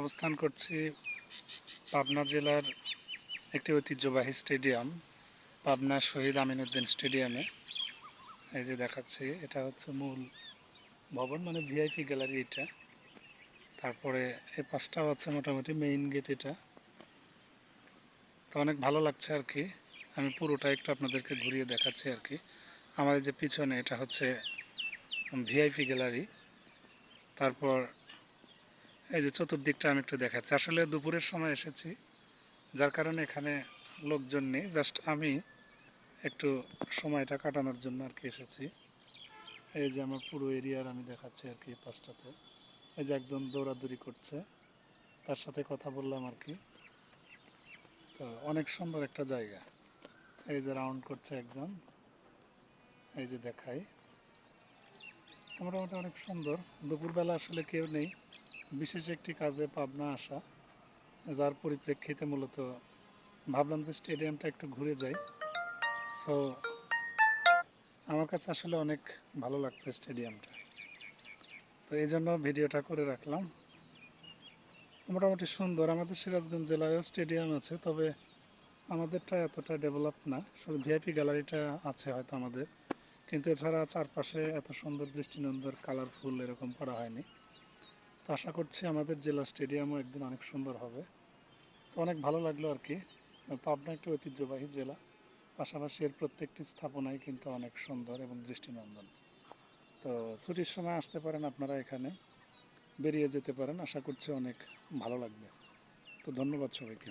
অবস্থান করছি পাবনা জেলার একটি ঐতিহ্যবাহী স্টেডিয়াম, পাবনা শহীদ আমিনুদ্দিন স্টেডিয়ামে। এই যে দেখাচ্ছি, এটা হচ্ছে মূল ভবন মানে ভিআইপি গ্যালারি এটা। তারপরে এই পাশটাও হচ্ছে মোটামুটি মেইন গেট এটা। তো অনেক ভালো লাগছে আর কি। আমি পুরোটা একটু আপনাদেরকে ঘুরিয়ে দেখাচ্ছি আর কি। আমার যে পিছনে এটা হচ্ছে ভিআইপি গ্যালারি। তারপর এই যে চতুর্দিকটা আমি একটু দেখাচ্ছি। আসলে দুপুরের সময় এসেছি, যার কারণে এখানে লোকজন নেই, জাস্ট আমি একটু সময়টা কাটানোর জন্য আর কি এসেছি। এই যে আমার পুরো এরিয়ার আমি দেখাচ্ছি আর কি এই পাশটাতে। এই যে একজন দৌড়াদৌড়ি করছে, তার সাথে কথা বললাম আর কি। তো অনেক সুন্দর একটা জায়গা। এই যে রাউন্ড করছে একজন। এই যে দেখাই। মোটামুটি অনেক সুন্দর। দুপুরবেলা আসলে কেউ নেই। বিশেষ একটি কাজে পাবনা আসা, যার পরিপ্রেক্ষিতে মূলত ভাবলাম যে স্টেডিয়ামটা একটু ঘুরে যাই। সো আমার কাছে আসলে অনেক ভালো লাগছে স্টেডিয়ামটা। তো এই জন্য ভিডিওটা করে রাখলাম। মোটামুটি সুন্দর। আমাদের সিরাজগঞ্জ জেলায়ও স্টেডিয়াম আছে, তবে আমাদেরটা এতটা ডেভেলপ না। শুধু ভিআইপি গ্যালারিটা আছে হয়তো আমাদের। কিন্তু এছাড়া চারপাশে এত সুন্দর দৃষ্টিনন্দর কালারফুল এরকম করা হয়নি। তো আশা করছি আমাদের জেলা স্টেডিয়ামও একদিন অনেক সুন্দর হবে। তো অনেক ভালো লাগল আর কি। পাবনা একটি ঐতিহ্যবাহী জেলা। পাশাপাশি এর প্রত্যেকটি স্থাপনাই কিন্তু অনেক সুন্দর এবং দৃষ্টিনন্দন। তো ছুটির সময় আসতে পারেন আপনারা এখানে। বেরিয়ে যেতে পারেন। আশা করছি অনেক ভালো লাগবে। তো ধন্যবাদ সবাইকে।